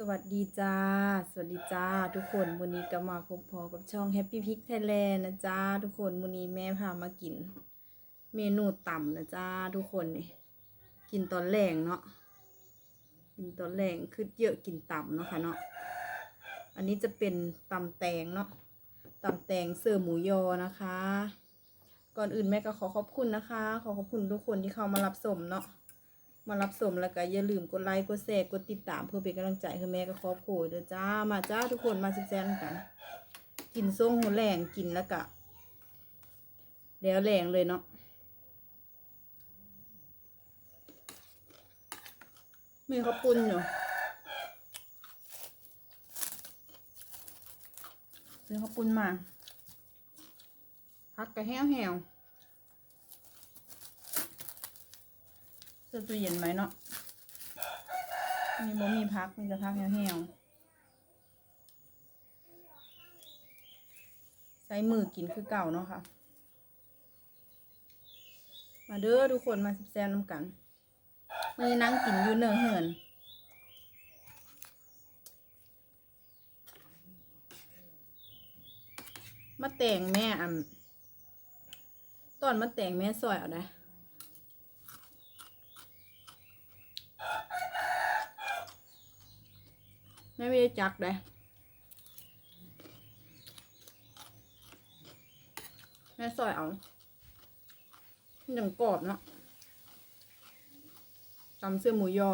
สวัสดีจ้า สวัสดีจ้า ทุกคนวันนี้ก็มาพบพอกับช่อง Happy Pick Thailand นะจ้า ทุกคนวันนี้แม่พามากิน เมนูต่ำนะจ้า ทุกคนนี่กินตอนแรงเนาะกินตอนแรงคือเยอะกินต่ำเนาะค่ะเนาะอันนี้จะเป็นตำแตงเนาะตำแตงเสิร์ฟหมูยอนะคะ ก่อนอื่นแม่ก็ขอขอบคุณนะคะ ขอขอบคุณทุกคนที่เข้ามารับชมเนาะ มารับชมแล้วก็อย่าลืมกดไลค์กดแชร์กดติดตามเพื่อเป็นกำลังใจให้แม่กับครอบครัวเด้อจ้ามาจ้าทุกคนมาแซนกัน กินส้มหัวแรงกินแล้วก็แล้วแรงเลยเนาะมีข้าวปุ้นอยู่ซื้อข้าวปุ้นมาพักกระแห้วแหว เสื้อตู้เย็นไว้เนาะมีบ่มีพักมีแต่พักแห้วๆใช้มือกินคือเก่าเนาะค่ะ มาเด้อทุกคนมาสิบแซมน้ำกันมันนี้นั่งกินอยู่เนือเหินมาแต่งแม่อ่ำตอนมาแต่งแม่ซอยเอาได้ แม่ ไม่ได้จักเลยแม่ซอยเอาหนึ่งกรอบเนาะตำเสื้อหมูยอ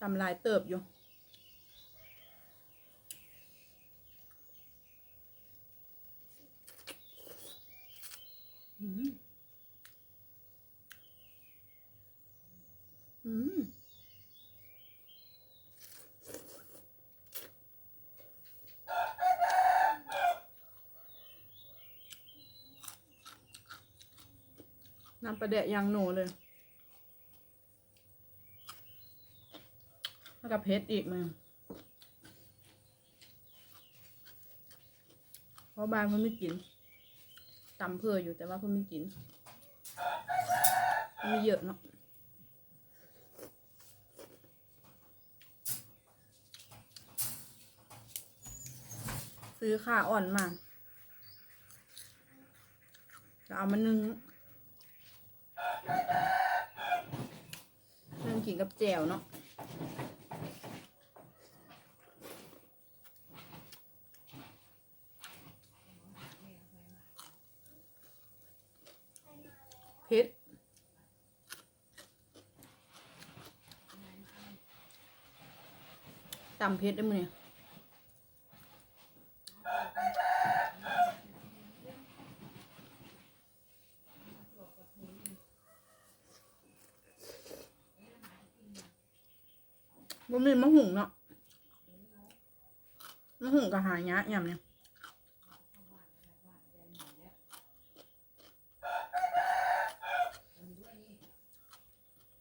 ทำลายเติบอยู่ อืม อืม น้ำประเดะยางหนูเลย แล้วก็เพชรอีกมึงเพราะบานเพิ่นไม่กินตำเพื่ออยู่แต่ว่าเพิ่นไม่กินมีเยอะเนาะซื้อขาอ่อนมาจะเอามานึ่ง นึ่งกินกับแจ่วเนาะเผ็ดตำเผ็ดได้มั้ยเนี่ย บ่ มีมะหุงเนาะมะหุงก็หายากยำเนี่ย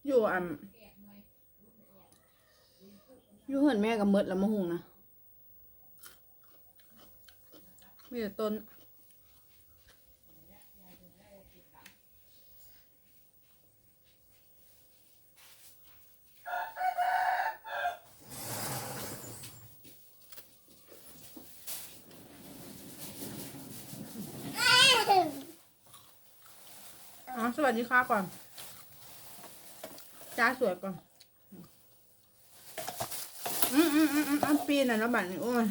อยู่อ่ำอยู่เหินแม่กับมดแล้วมะหุงนะมีแต่ต้น สวัสดีค่ะก่อนจ้าสวยก่อน อืมอืมอืมอืมอืมปีนอะแล้วบัตรนี่โอ้ย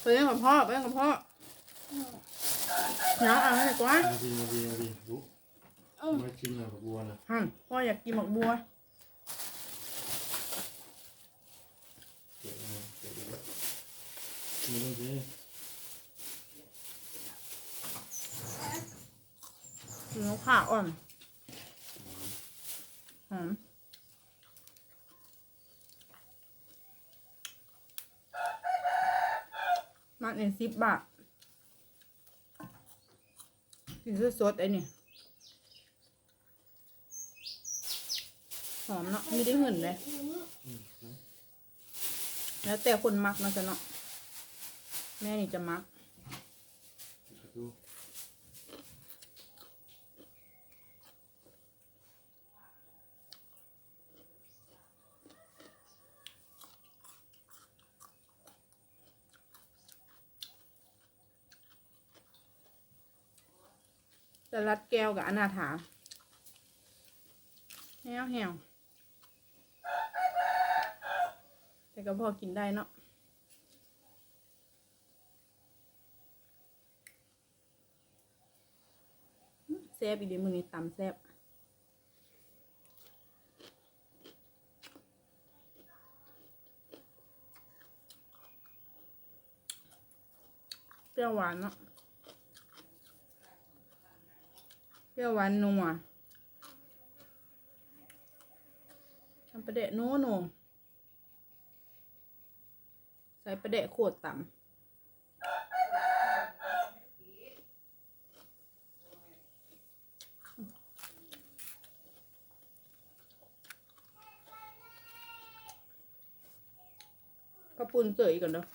ไปเล่นกับพ่อไปเล่นกับพ่อน้าเอาให้ดีกว่ามาดีมาดีมาดีลุกมาชิมหน่อยกับบัวนะฮันพ่ออยากกินหมกบัวเก็บมาเก็บอีกแล้วนี่ต้อง กินกับข้าวอ่อนหอมมาเนี่ยสิบบาทกินสดๆไอ้นี่หอมเนาะไม่ได้หื่นเลย แล้วแต่คนมักเนาะจ๊ะเนาะแม่นี่จะมัก สลัดแก้วกับอนาถาแห้วแห้วแต่ก็พอกินได้เนาะแซ่บอีกเดี๋ยวมึงนี่ตำแซ่บเปรี้ยวหวานเนาะ เปรี้ยวหวานนัวทำประเดะโน่โนใส่ประเดะขวดต่ำกระปุนเสยก่อนเนาะ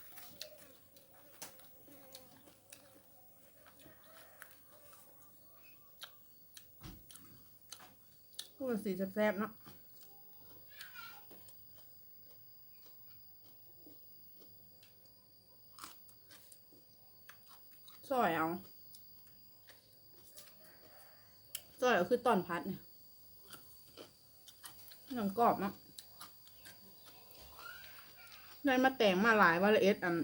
พูดสีแซ่บๆเนาะซอยเอาซอยเอาคือตอนพัดเนี่ยหนังกรอบเนาะได้มาแต่งมาหลายว่าละเอ็ดอัน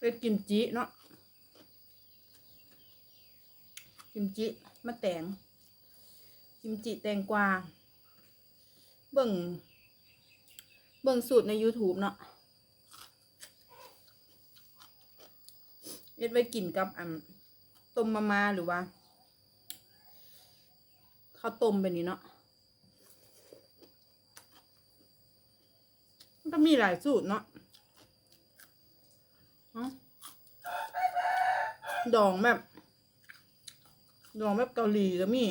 เอ็ดกิมจิเนาะ กิมจิมะแตงกิมจิแตงกวาเบิ่ง เบิ่งสูตรใน YouTube เนาะเอ็ดไว้กินกับอันต้มมามาหรือว่าข้าวต้มแบบนี้เนาะมันก็มีหลายสูตรเนาะเอ้าดองแบบ ดองแบบเกาหลีก็มี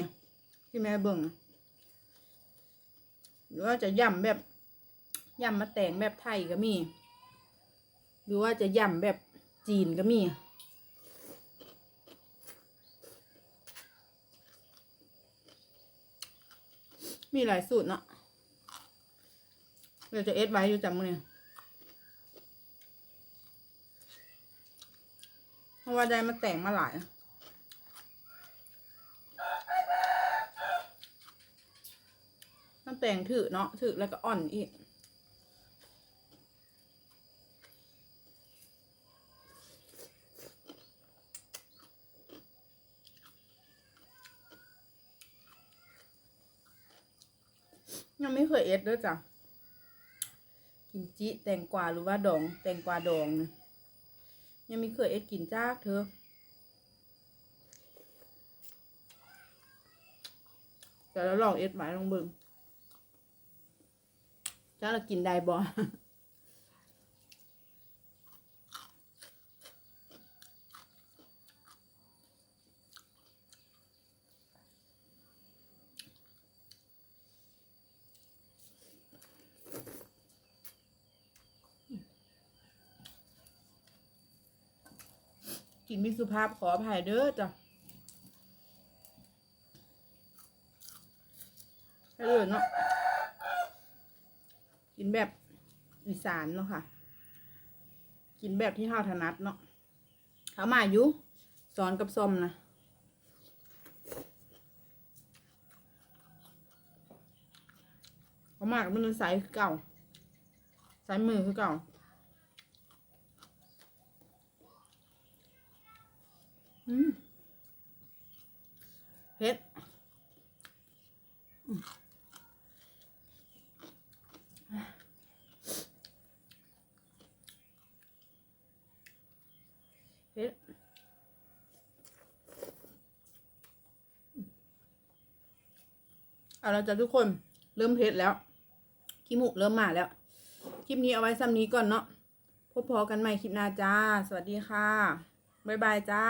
ที่แม่เบิ่งหรือว่าจะย่ำแบบย่ำมะแตงแบบไทยก็มี หรือว่าจะย่ำแบบจีนก็มีมีหลายสูตรเนาะเดี๋ยวจะเอสไว้อยู่จำมือเนี่ยเพราะว่าได้มาแต่งมาหลาย น้ำแตงถือเนาะถือแล้วก็อ่อนอีกยังไม่เคยเอ็ดด้วยจ้ะกิมจิแตงกวาหรือว่าดองแตงกวาดองนะยังไม่เคยเอ็ดกินจากเธอแต่แล้วลองเอ็ดหมายลองเบิ่ง จ้าเรากินได้บ่กินมิสุภาพขออภัยเด้อจ้ะให้เลยเนาะ กินแบบอีสานเนาะค่ะ กินแบบที่เฮาถนัดเนาะเขามาอยู่สอนกับส้มนะเขามากมันสายเก่าสายมือคือเก่าอืมเผ็ด เอาละจ้ะทุกคนเริ่มเพชรแล้วขี้มูกเริ่มมาแล้ว คลิปนี้เอาไว้ซ้ำนี้ก่อนเนาะพบพอกันใหม่คลิปหน้าจ้า สวัสดีค่ะ บ๊ายบายจ้า